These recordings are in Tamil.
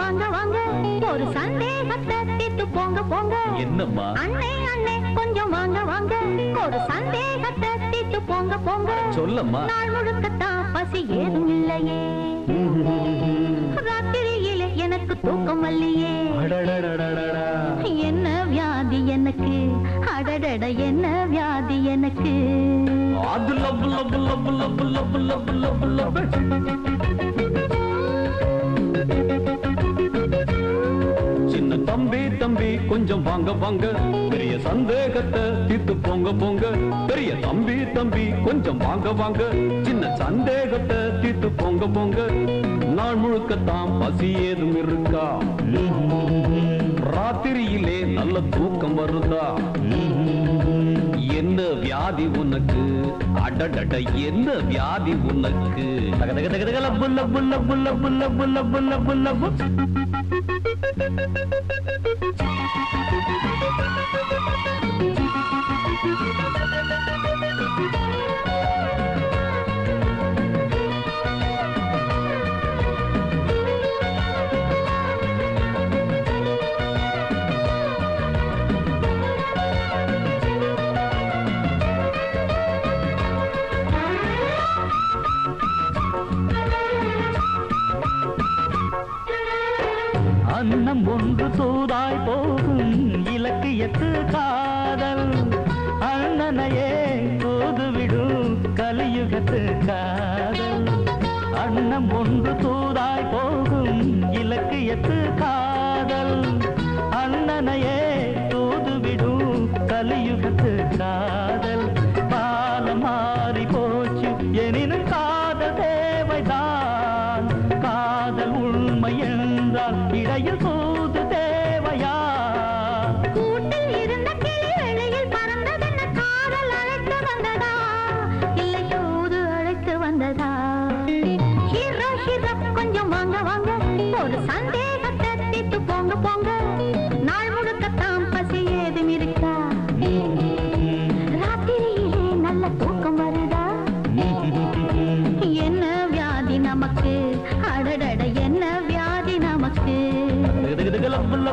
வாங்க வாங்க. ஒரு சந்தேகத்தை தீர்த்து போங்க போங்க. என்னம்மா? அண்ணே அண்ணே கொஞ்சம் வாங்க வாங்க. ஒரு சந்தேகத்தை தீர்த்து போங்க போங்க. சொல்லம்மா. நாள் முழுக்கத்தான் பசி ஏதும் இல்லையே. ராத்திரியிலே எனக்கு தூக்கம் இல்லையே அடடடடடடா. என்ன வியாதி எனக்கு அடடட என்ன வியாதி எனக்கு அது love love love love love love love love கொஞ்சம் வாங்க வாங்க. பெரிய சந்தேகத்தை தீர்த்து போங்க போங்க. பெரிய தம்பி தம்பி கொஞ்சம் வாங்க வாங்க. சின்ன சந்தேகத்தை தீர்த்து போங்க போங்க. நாள் முழுக்கத்தான் பசி ஏதும் இருக்கா? ராத்திரியிலே நல்ல தூக்கம் வருதா? என்ன வியாதி உனக்கு? அடடட என்ன வியாதி உனக்கு? தக தக தக தக லப்பு லப்பு லப்பு லப்பு லப்பு லப்பு லப்பு. லப்பு Thank you. அன்னம் ஒன்று தூதாய் போகும். இலக்கியத்து காதல். அண்ணனையே தூதுவிடும் கலியுகத்து காதல். அண்ணம் ஒன்று தூதாய் போ என்றால் இடையில் தூது தேவையா? கூட்டில் இருந்த கிளி வெளியில் பறந்ததென்ன காதல் அழைத்து வந்ததா? இல்லை அழைத்து வந்ததா? ஹீரோ ஹீரோ கொஞ்சம் வாங்க வாங்க. ஒரு சந்தேகத்தை தீர்த்து போங்க போங்க.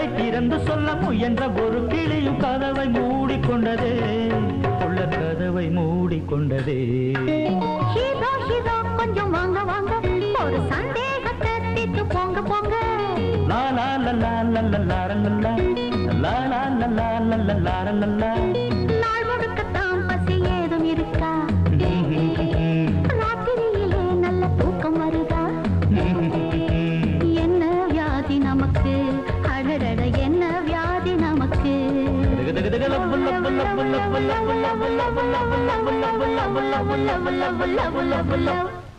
மனதை திறந்து சொல்ல முயன்ற ஒரு கிளியும் கதவை மூடிக்கொண்டதே உள்ள கதவை மூடிக்கொண்டதே கொஞ்சம் வாங்க வாங்க ஒரு சந்தேகத்தை தீர்த்து போங்க போங்க லா லா லா லா லா லா லா லா லா லா லா லா லா லா லா லா லா லா லா நாள் புல்ல புல்ல புல்ல புல்ல